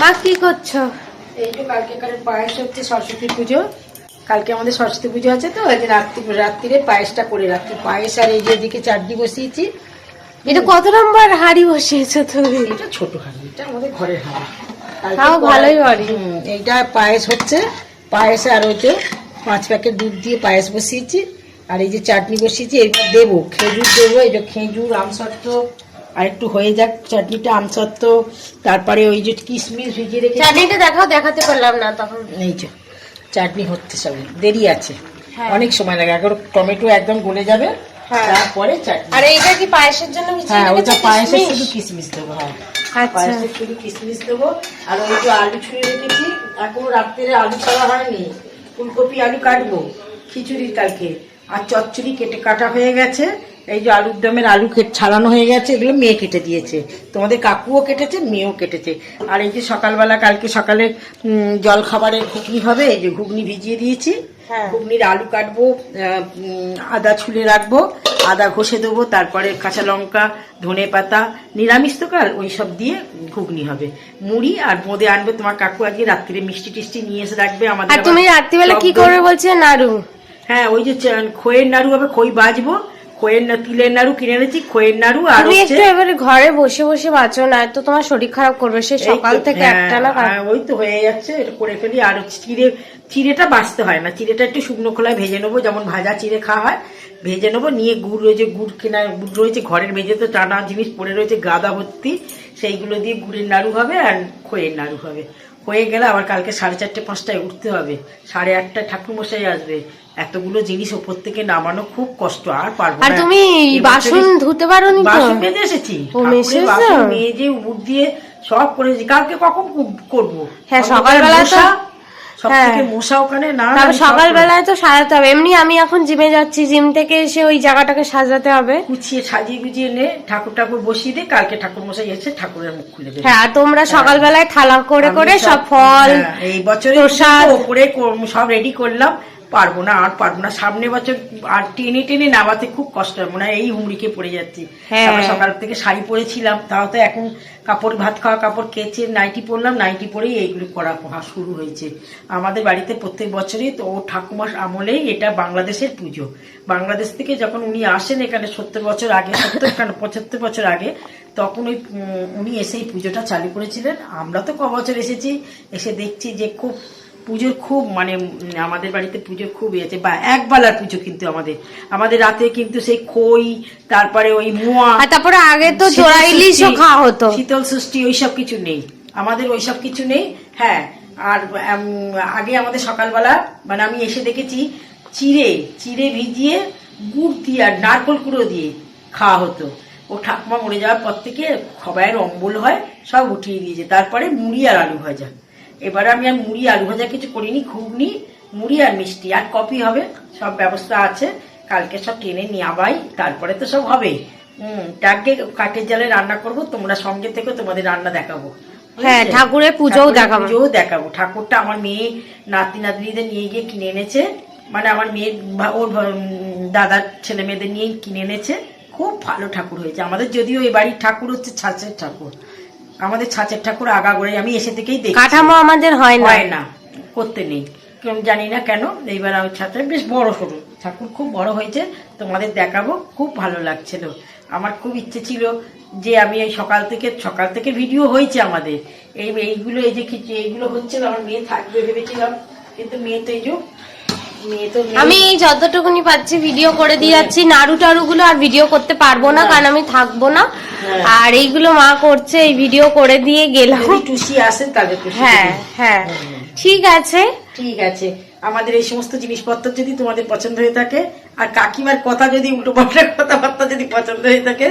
মা কি করছ? এই তো কালকে পায়েস হচ্ছে সরস্বতী পুজো। কালকে আমাদের সরস্বতী পুজো আছে তো রাত্রি রাত্রিরে পায়েসটা করে রাত্রি পায়েস আর এই যে এদিকে চাটনি বসিয়েছি। এটা কত নম্বর হাড়ি বসিয়েছো তুমি? এটা ছোট হাঁড়ি এটা আমাদের ঘরের হাঁড়ি। তাও ভালোই হাঁড়ি। এইটা পায়েস হচ্ছে। পায়েসে আর হচ্ছে পাঁচ প্যাকেট দুধ দিয়ে পায়েস বসিয়েছি। আর এই যে চাটনি বসিয়েছি এইটা দেবো। খেজুর দেবো এই যে খেজুর আমসত্ত্ব আর একটু হয়ে যাক চাটনিটা আমসত্ত্ব তারপরে ওই যে কিশমিশ ভিজিয়ে রেখে চাটনিটা দেখাও দেখাতে পারলাম না তখন। এই যে চাটনি হচ্ছে সব দেরি আছে। হ্যাঁ। অনেক সময় লাগে এখন টমেটো একদম গলে যাবে হ্যাঁ। তারপরে চাটনি। আর এইটা কি পায়েসের জন্য হ্যাঁ ওইটা রেখেছো পায়েসে? শুধু কিশমিশ দেবো হ্যাঁ। আচ্ছা। পায়েসে শুধু কিশমিশ দেবো আর ওই যে আলু ছুঁড়ে রেখেছি এখনও রাত্রে আলু ছাড়া হয়নি। ফুলকপি আলু কাটবো খিচুড়ি কালকে। আর চচ্চড়ি কেটে কাটা হয়ে গেছে এই যে আলুর দমের আলু ছাড়ানো হয়ে গেছে এগুলো মেয়ে কেটে দিয়েছে। তোমাদের কাকুও কেটেছে মেয়েও কেটেছে। আর এই যে সকালবেলা কালকে সকালে জল খাবারের ঘুগনি হবে এই যে ঘুগনি ভিজিয়ে দিয়েছি। হ্যাঁ। ঘুগনির আলু কাটবো আদা ছুলে রাখব আদা ঘষে দেবো তারপরে কাঁচা লঙ্কা ধনে পাতা নিরামিষ তো কাল ওই সব দিয়ে ঘুগনি হবে। মুড়ি আর বোঁদে আনবে তোমার কাকু আজকে রাত্রিরে মিষ্টি টিষ্টি নিয়ে এসে রাখবে আমাদের তুমি রাত্রিবেলা কি করবে বলছে? নাড়ু। হ্যাঁ ওই যে খইয়ের নাড়ু হবে খই বাজবো তিলের নাড়ু কিনে এনেছি নাড়ু আর তুমি একটু এবারে ঘরে বসে বসে বাঁচো না তো তোমার শরীর খারাপ করবে সে সকাল থেকে হ্যাঁ, একটা না হ্যাঁ, ওই তো হয়ে যাচ্ছে এটা করে ফেলি আর চিড়ে চিড়েটা বাঁচতে হয় না চিড়েটা একটু শুকনো খোলায় ভেজে নেব যেমন ভাজা চিড়ে খাওয়া হয় ভেজে নেব নিয়ে গুড় রয়েছে গুড় কেনা গুড় রয়েছে ঘরের মেঝে তো টানা জিনিস পড়ে রয়েছে গাদা ভর্তি সেইগুলো দিয়ে গুড়ের নাড়ু হবে আর খইয়ের নাড়ু হবে। হয়ে গেলে আবার কালকে সাড়ে চারটে পাঁচটায় উঠতে হবে। সাড়ে আটটায় ঠাকুরমশাই আসবে। এতগুলো জিনিস ওপর থেকে নামানো খুব কষ্ট আর পারব আর। তুমি বাসন ধুতে পারো নি বাসন মেজে এসেছি। মেজে এসেছ? বাসন মেজে উপর দিয়ে সব করেছি কালকে কখন করব? হ্যাঁ, ওখানে মশা, হ্যাঁ। থেকে মশা ওখানে না তারপর সকালবেলায় তো সাজাতে হবে। এমনি আমি এখন জিমে যাচ্ছি জিম থেকে এসে ওই জায়গাটাকে সাজাতে হবে। গুছিয়ে সাজিয়ে গুছিয়ে নে ঠাকুর ঠাকুর বসিয়ে দে কালকে ঠাকুর মশাই এসে ঠাকুরের মুখ খুলে দেবে। হ্যাঁ তোমরা সকালবেলায় থালা করে করে সব ফল হ্যাঁ, এই বছরে। ওপরে সব রেডি করলাম। পারব না আর পারব না। সামনে বছর আর টেনে টেনে নামাতে খুব কষ্ট হয়। মনে হয় এই হুমড়িকে পড়ে যাচ্ছি। হ্যাঁ। সকাল থেকে শাড়ি পরেছিলাম তাও তো এখন কাপড়, ভাত খাওয়া, কাপড় কেচে নাইটি পরলাম, নাইটি পরেই এইগুলো করা শুরু হয়েছে। আমাদের বাড়িতে প্রত্যেক বছরই তো ও ঠাকুমার আমলেই এটা বাংলাদেশের পুজো। বাংলাদেশ থেকে যখন উনি আসেন এখানে সত্তর বছর আগে, সত্তর পঁচাত্তর বছর আগে, তখন ওই উনি এসে এই পুজোটা চালু করেছিলেন। আমরা তো ক বছর এসেছি, এসে দেখছি যে খুব পুজোর খুব মানে আমাদের বাড়িতে পুজোর খুব ইয়েছে বা একবেলার পুজো কিন্তু আমাদের। আমাদের রাতে কিন্তু সেই খই তারপরে ওই মোয়া তারপরে আগে তো শীতল জোড়া ইলিশও খাওয়া হতো। শীতল ষষ্ঠী ওইসব কিছু নেই। আমাদের ওইসব কিছু নেই হ্যাঁ। আর আগে আমাদের সকালবেলা মানে আমি এসে দেখেছি চিড়ে চিড়ে ভিজিয়ে গুড় দিয়ে আর নারকল কুড়ো দিয়ে খাওয়া হতো। ও ঠাকুমা মরে যাওয়ার পর থেকে খবায়ের অম্বল হয় সব উঠিয়ে দিয়েছে। তারপরে মুড়ি আর আলু ভাজা। এবারে আমি আর মুড়ি আলু ভাজা কিছু করিনি ঘুগনি মুড়ি আর মিষ্টি। আর কফি হবে সব ব্যবস্থা আছে। কালকে সব টেনে নিয়ে আবাই তারপরে তো সব হবে। হুম তাকে কাঠের জালে রান্না করব তোমরা সঙ্গে থেকে তোমাদের রান্না দেখাবো। হ্যাঁ, ঠাকুরের পুজোও দেখাবো। পুজোও দেখাবো। ঠাকুরটা আমার মেয়ে নাতি নাতনিদের নিয়ে গিয়ে কিনে এনেছে। মানে আমার মেয়ের ওর দাদার ছেলে মেয়েদের নিয়ে কিনে এনেছে। খুব ভালো ঠাকুর হয়েছে। আমাদের যদিও এই বাড়ির ঠাকুর হচ্ছে ছাঁচের ঠাকুর। আমাদের ছাঁচের ঠাকুর আগাগোড়াই আমি এসে থেকেই দেখি কাঠামো আমাদের হয় না। হয় না। করতে নেই। কেউ জানি না কেন এইবার আমি ছাত্র বেশ বড় সরু। ঠাকুর খুব বড় হয়েছে তোমাদের দেখাবো খুব ভালো লাগছিল। আমার খুব ইচ্ছে ছিল যে আমি এই সকাল থেকে সকাল থেকে ভিডিও হয়েছে আমাদের। এই এইগুলো এই যে কিছু এইগুলো হচ্ছে না, আমার মেয়ে থাকবে ভেবেছিলাম। কিন্তু মেয়ে তো এই যে আমি যতটুকুনি পাচ্ছি ভিডিও করে দিয়ে যাচ্ছি। নাড়ু টাড়ু গুলো আর ভিডিও করতে পারব না। কারণ আমি থাকব না। আর এইগুলো মা করছে এই ভিডিও করে দিয়ে গেলাম। টুসি আসে তাহলে হ্যাঁ। হ্যাঁ। ঠিক আছে। ঠিক আছে। আমাদের এই সমস্ত জিনিসপত্র যদি তোমাদের পছন্দ হয়ে থাকে, আর কাকিমার কথা যদি উল্টো পাল্টা কথাবার্তা যদি পছন্দ হয়ে থাকে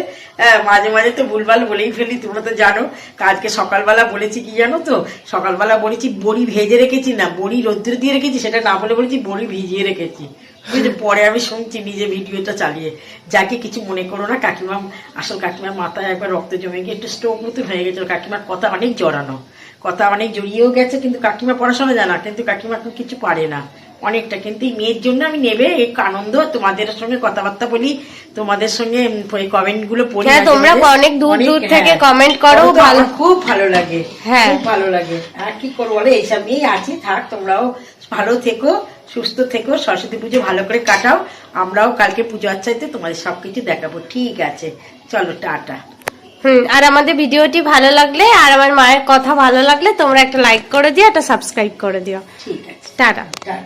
মাঝে মাঝে তো ভুলভাল বলেই ফেলি, তোমরা তো জানো আজকে সকালবেলা বলেছি কি জানো তো? সকালবেলা বলেছি বড়ি ভেজে রেখেছি না, বড়ি রোদ্দুর দিয়ে রেখেছি, সেটা না বলে বলেছি বড়ি ভিজিয়ে রেখেছি। বুঝলে? পরে আমি শুনছি নিজে ভিডিওটা চালিয়ে। যাকে কিছু মনে করো না, কাকিমা, আসল কাকিমার মাথায় একবার রক্ত জমে গিয়ে একটু স্ট্রোক মতো হয়ে গেছিল কাকিমার কথা অনেক জড়ানো। কথা অনেক জড়িয়েও গেছে কিন্তু কাকিমা পড়াশোনা জানা কিন্তু কাকিমা এখন কিছু পারে না অনেকটা। কিন্তু এই মেয়ের জন্য আমি নেবে এক আনন্দ তোমাদের সঙ্গে কথাবার্তা বলি তোমাদের সঙ্গে কমেন্টগুলো পড়ি হ্যাঁ, তোমরা অনেক দূর দূর হ্যাঁ। থেকে comment করো, করো ভালো- খুব ভালো লাগে হ্যাঁ। খুব ভালো লাগে। আর কি করব বলো এইসব নিয়েই আছি থাক তোমরাও ভালো থেকো সুস্থ থেকো সরস্বতী পুজো ভালো করে কাটাও আমরাও কালকে পুজো আচ্ছাইতে তোমাদের সবকিছু দেখাবো ঠিক আছে। চলো টাটা। হুম আর আমাদের ভিডিওটি ভালো লাগলে আর আমার মায়ের কথা ভালো লাগলে তোমরা একটা লাইক করে দিও একটা সাবস্ক্রাইব করে দিও। ঠিক আছে। টাটা। টাটা।